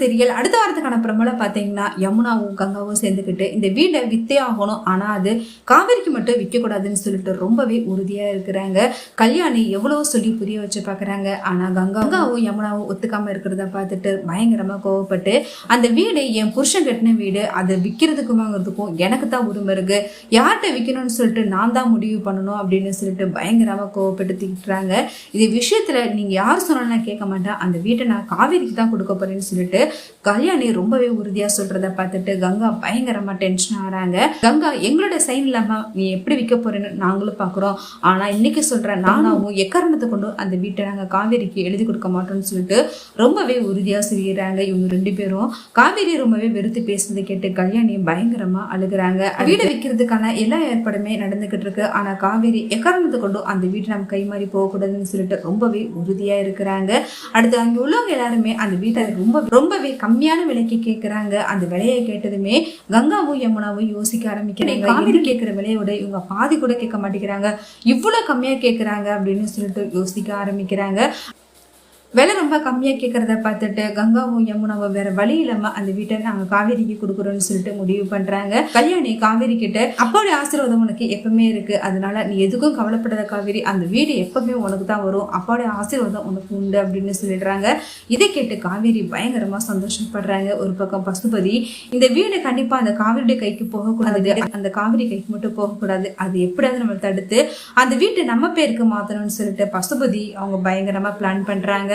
Serial அடுத்த வாரத்துக்கான பிரமல பார்த்தீங்கன்னா யமுனாவும் கங்காவும் சேர்ந்துக்கிட்டு இந்த வீடை வித்தே ஆகணும். ஆனால் அது காவேரிக்கு மட்டும் விற்கக்கூடாதுன்னு சொல்லிட்டு ரொம்பவே உறுதியாக இருக்கிறாங்க. கல்யாணி எவ்வளோ சொல்லி புரிய வச்சு பார்க்குறாங்க ஆனால் கங்கா கங்காவும் யமுனாவும் ஒத்துக்காமல் இருக்கிறத பார்த்துட்டு பயங்கரமாக கோவப்பட்டு அந்த வீடு என் புருஷன் கட்டின வீடு அதை விற்கிறதுக்கும் வாங்குறதுக்கும் எனக்கு தான் உரிமை இருக்கு. யார்கிட்ட விற்கணும்னு சொல்லிட்டு நான் தான் முடிவு பண்ணணும் அப்படின்னு சொல்லிட்டு பயங்கரமாக கோவப்பட்டு திட்டுறாங்க. இது விஷயத்தில் நீங்கள் யார் சொன்னாலும் நான் கேட்க மாட்டேன். அந்த வீட்டை நான் காவேரிக்கு தான் கொடுக்க போறேன்னு சொல்லிட்டு கல்யாணி ரொம்பவே உறுதியா சொல்றத பார்த்துட்டு கங்கா பயங்கரமா டென்ஷன் ஆறாங்க கங்கா எங்களோட சைன் இல்லாம நீ எப்படி விற்க போறேன்னு நாங்களும் பாக்குறோம் ஆனா இன்னைக்கு சொல்ற நானாவும் எக்காரணத்தை கொண்டு அந்த வீட்டை நாங்க காவேரிக்கு எழுதி கொடுக்க மாட்டோம்னு சொல்லிட்டு ரொம்பவே உறுதியா சொல்லிடுறாங்க இவங்க ரெண்டு பேரும். காவேரி ரொம்பவே வெறுத்து பேசுனதை கேட்டு கல்யாணி பயங்கரமா அழுகுறாங்க. வீடு விற்கிறதுக்கான எல்லா ஏற்பாடுமே நடந்துகிட்டு இருக்கு. ஆனா காவேரி எக்காரணத்தை கொண்டு அந்த வீட்டை நம்ம கை மாறி போகக்கூடாதுன்னு சொல்லிட்டு ரொம்பவே உறுதியா இருக்கிறாங்க. அடுத்து அங்க உள்ளவங்க எல்லாருமே அந்த வீட்டை ரொம்ப ரொம்பவே கம்மியான விலைக்கு கேட்கறாங்க அந்த விலையை கேட்டதுமே கங்காவும் யமுனாவும் யோசிக்க ஆரம்பிக்கிறாங்க. காவேரி கேட்கிற விலையோட இவங்க பாதி கூட கேட்க மாட்டேங்கிறாங்க. இவ்வளவு கம்மியா கேட்கறாங்க அப்படின்னு சொல்லிட்டு யோசிக்க ஆரம்பிக்கிறாங்க. விலை ரொம்ப கம்மியாக கேட்குறத பார்த்துட்டு கங்காவும் யமுனாவும் வேற வழி இல்லாமல் அந்த வீட்டை நாங்கள் காவேரிக்கு கொடுக்குறோம்னு சொல்லிட்டு முடிவு பண்ணுறாங்க கல்யாணி காவேரி கிட்ட அப்போடைய ஆசீர்வாதம் உனக்கு எப்பவுமே இருக்கு. அதனால நீ எதுக்கும் கவலைப்படாத காவேரி. அந்த வீடு எப்பவுமே உனக்கு தான் வரும். அப்போடைய ஆசீர்வாதம் உனக்கு உண்டு அப்படின்னு சொல்லிடுறாங்க. இதை கேட்டு காவேரி பயங்கரமாக சந்தோஷப்படுறாங்க. ஒரு பக்கம் பசுபதி இந்த வீடு கண்டிப்பாக அந்த காவிரியுடைய கைக்கு போகக்கூடாது. அந்த காவேரி கைக்கு மட்டும் போகக்கூடாது. அது எப்படியாவது நம்ம தடுத்து அந்த வீட்டை நம்ம பேருக்கு மாற்றணும்னு சொல்லிட்டு பசுபதி அவங்க பயங்கரமாக பிளான் பண்ணுறாங்க